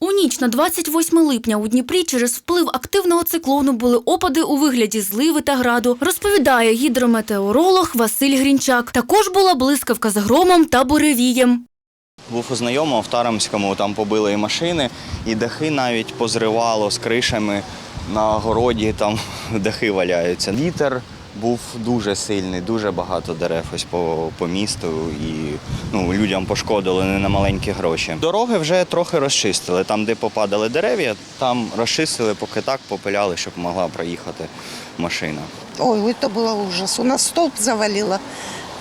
У ніч на 28 липня у Дніпрі через вплив активного циклону були опади у вигляді зливи та граду, розповідає гідрометеоролог Василь Грінчак. Також була блискавка з громом та буревієм. Був у знайомого в Тарамському, там побили і машини, і дахи навіть позривало з кришами на городі, там дахи валяються. Вітер був дуже сильний, дуже багато дерев ось по, по місту і ну, людям пошкодили не на маленькі гроші. Дороги вже трохи розчистили. Там, де попадали дерев'я, там розчистили, поки так попиляли, щоб могла проїхати машина. Ой, это было ужас. У нас столб завалило,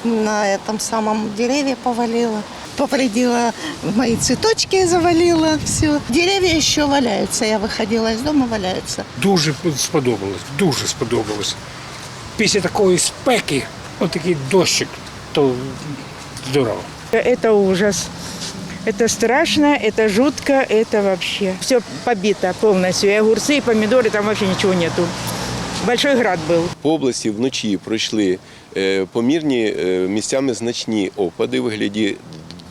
на этом самом дереве повалило. Повредила мои цветочки, завалила все. Деревья еще валяются. Я выходила из дома, валяются. Дуже сподобалось, дуже сподобалось. Після такої спеки, отакий дощик, то здорово. Это ужас. Это страшно, это жутко, это вообще. Все побито полностью. И огурцы, и помидоры, там вообще ничего нету. Большой град был. По області вночі пройшли е, помірні е, місцями значні опади у вигляді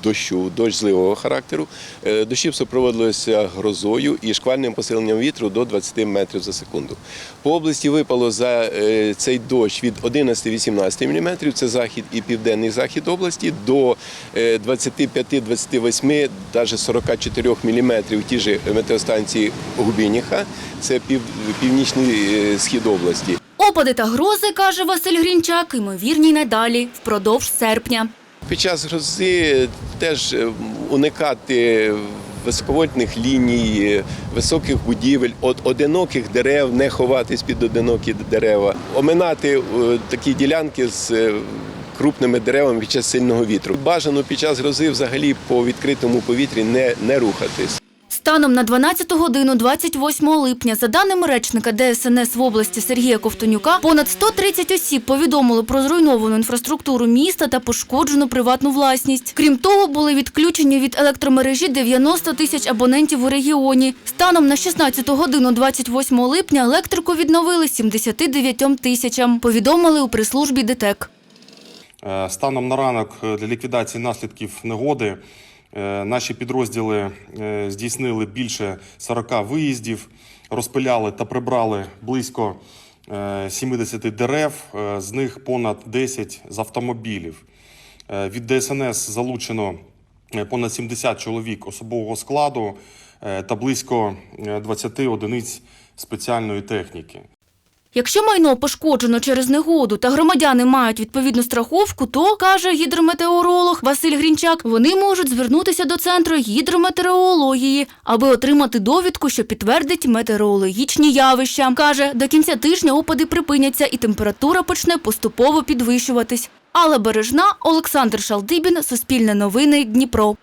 дощу, дощ зливого характеру. Е, Дощі супроводжувалися грозою і шквальним посиленням вітру до 20 метрів за секунду. По області випало за е, цей дощ від 11-18 мм, це захід і південний захід області, до е, 25-28, навіть 44 мм ті ж метеостанції Губініха, це пів, північний е, схід області. Опади та грози, каже Василь Грінчак, ймовірні й надалі, впродовж серпня. Під час грози теж е, уникати високовольтних ліній, високих будівель, от одиноких дерев, не ховатись під одинокі дерева, оминати е, такі ділянки з е, крупними деревами під час сильного вітру. Бажано під час грози взагалі по відкритому повітрі не, не рухатись. Станом на 12 годину 28 липня, за даними речника ДСНС в області Сергія Ковтонюка, понад 130 осіб повідомили про зруйновану інфраструктуру міста та пошкоджену приватну власність. Крім того, були відключені від електромережі 90 тисяч абонентів у регіоні. Станом на 16 годину 28 липня електрику відновили 79 тисячам, повідомили у прес-службі ДТЕК. Е, Станом на ранок для ліквідації наслідків негоди наші підрозділи е, здійснили більше 40 виїздів, розпиляли та прибрали близько е, 70 дерев, е, з них понад 10 з автомобілів. Е, Від ДСНС залучено е, понад 70 чоловік особового складу е, та близько е, 20 одиниць спеціальної техніки. Якщо майно пошкоджено через негоду та громадяни мають відповідну страховку, то, каже гідрометеоролог Василь Грінчак, вони можуть звернутися до центру гідрометеорології, аби отримати довідку, що підтвердить метеорологічні явища. Каже, до кінця тижня опади припиняться і температура почне поступово підвищуватись. Алла Бережна, Олександр Шалдибін, Суспільне новини, Дніпро.